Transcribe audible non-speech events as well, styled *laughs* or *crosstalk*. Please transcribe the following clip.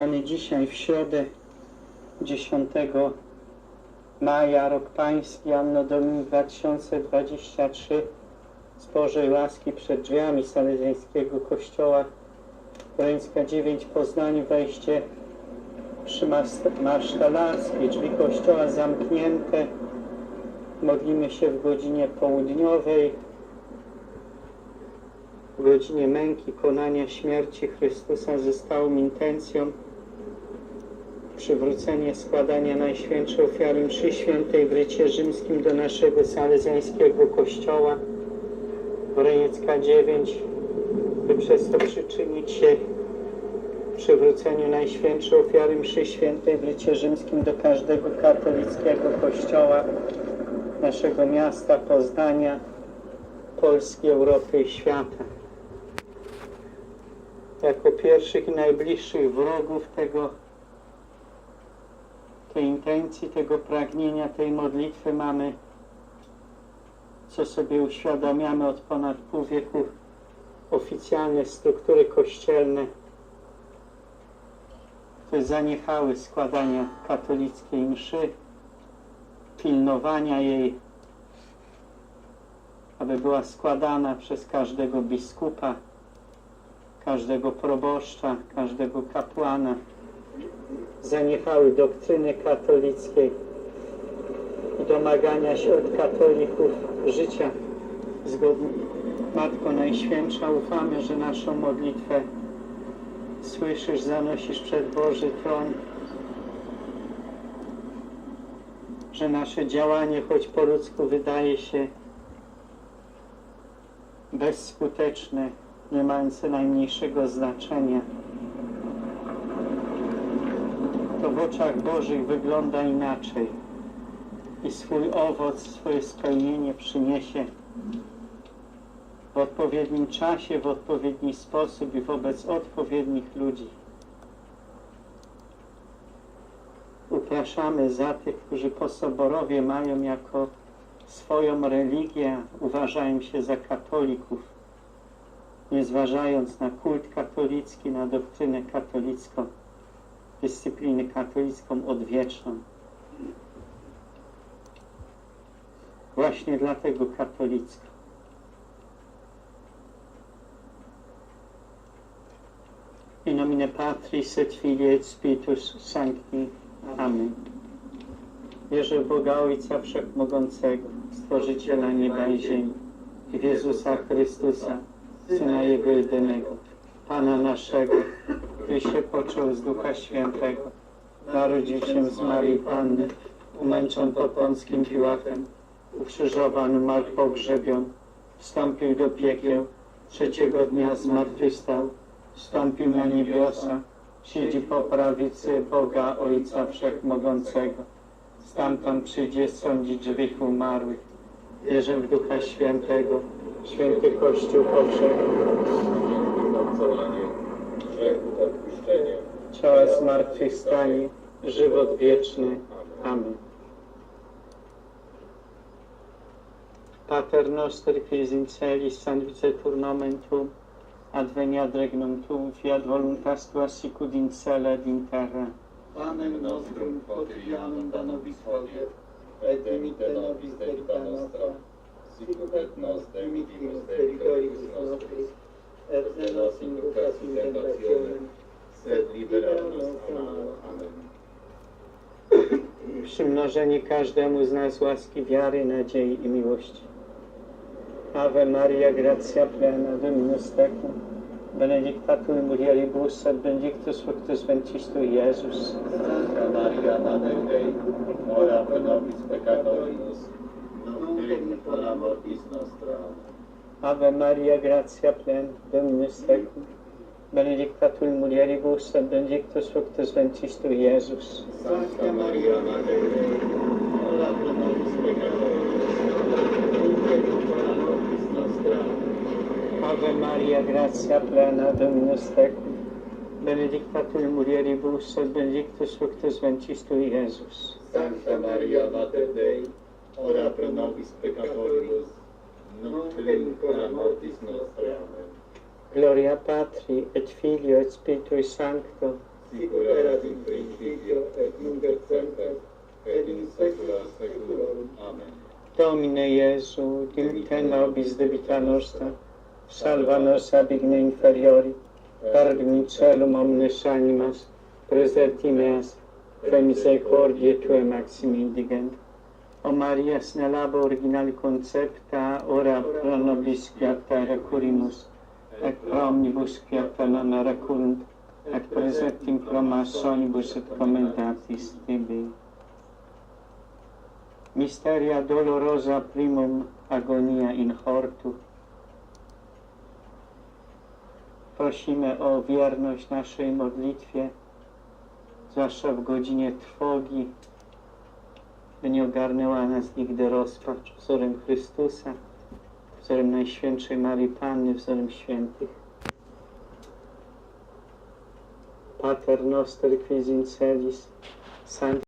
Mamy dzisiaj w środę 10 maja, rok pański, Anno Domini 2023 z Bożej łaski przed drzwiami Salezyjskiego Kościoła. Koreńska 9 w Poznaniu, wejście przy mas- masztalarskiej, drzwi kościoła zamknięte. Modlimy się w godzinie południowej, w godzinie męki, konania śmierci Chrystusa ze stałą intencją przywrócenie składania Najświętszej Ofiary Mszy Świętej w rycie rzymskim do naszego salezyjskiego kościoła. Korejecka 9 by przez to przyczynić się przywróceniu Najświętszej Ofiary Mszy Świętej w rycie rzymskim do każdego katolickiego kościoła naszego miasta, Poznania, Polski, Europy i świata. Jako pierwszych i najbliższych wrogów tego, tej intencji, tego pragnienia, tej modlitwy mamy, co sobie uświadamiamy od ponad pół wieku, oficjalne struktury kościelne, które zaniechały składania katolickiej mszy, pilnowania jej, aby była składana przez każdego biskupa, każdego proboszcza, każdego kapłana. Zaniechały doktryny katolickiej i domagania się od katolików życia zgodnie. Matko Najświętsza, ufamy, że naszą modlitwę słyszysz, zanosisz przed Boży Tron, że nasze działanie, choć po ludzku wydaje się bezskuteczne, nie mające najmniejszego znaczenia. To w oczach Bożych wygląda inaczej i swój owoc, swoje spełnienie przyniesie w odpowiednim czasie, w odpowiedni sposób i wobec odpowiednich ludzi. Upraszamy za tych, którzy po soborowie mają jako swoją religię, uważają się za katolików nie zważając na kult katolicki, na doktrynę katolicką, dyscyplinę katolicką odwieczną. Właśnie dlatego katolicka. In nomine Patris et Filii et Spiritus Sancti. Amen. Wierzę w Boga Ojca Wszechmogącego, Stworzyciela nieba i ziemi i w Jezusa Chrystusa, Syna Jego jedynego, Pana naszego, który się począł z Ducha Świętego, narodził się z Marii Panny, umęczon pod Pąckim Piłatem, ukrzyżowany, umarł pogrzebion, wstąpił do piekieł, trzeciego dnia zmartwychwstał, wstąpił na niebiosa, siedzi po prawicy Boga Ojca Wszechmogącego. Stamtąd przyjdzie sądzić żywych umarłych. Wierzę w Ducha Świętego, święty Kościół powszechny, Zbawienie, grzechów odpuszczenia. ciała zmartwychwstanie, żywot wieczny. Amen. Pater noster qui in celis sanctificetur nomen tuum, adveniat regnum tuum, fiat voluntas tua sicut in cela et in terra. Panem nostrum quotidianum da nobis hodie, et dimitte nobis debita nostra, sicut et nos dimittimus debitoribus nostris, et ne nos inducas in tentationem, sed malo. Amen. *laughs* Przymnożenie każdemu z nas łaski, wiary, nadziei i miłości. Ave Maria, gratia plena, Dominus tecum, benedicta tu in mulieribus, et benedictus fructus ventris tui, Iesus. Santa Maria, Mater Dei, ora pro nobis peccatoribus, nunc et in hora mortis nostra. Ave Maria, gratia plena, Dominus tecum, benedicta tu in mulieribus, et benedictus fructus ventris tui, Iesus. Sancta Maria, Mater Dei, ora pro nobis peccatoribus, nunc et in nostra. Ave Maria, gratia plena, Dominus tecum, benedicta tu in mulieribus, et benedictus fructus ventris tui, Iesus. Sancta Maria, Mater Dei, ora pro nobis peccatoribus, nunc et in hora mortis nostra. Gloria Patri, et Filio, et Spiritui Sancto, sic erat in principio, et nunc et semper, et in saecula saeculorum. Amen. Domine Iesu, dilte nobis debita nostra, salva nos ab igne inferiori, pargni celum omnes animas, preserti meas, fe misericordiae Tue maxim indigent. O Maria, snelaba originali concepta, ora pro nobis grata recurimus, et omnibus quiata non recurrunt, et presertim pro masonibus et commendatis Tibi. Misteria dolorosa primum agonia in hortu. Prosimy o wierność naszej modlitwie, zwłaszcza w godzinie trwogi, by nie ogarnęła nas nigdy rozpacz wzorem Chrystusa, wzorem Najświętszej Marii Panny, wzorem świętych. Pater noster quis celis,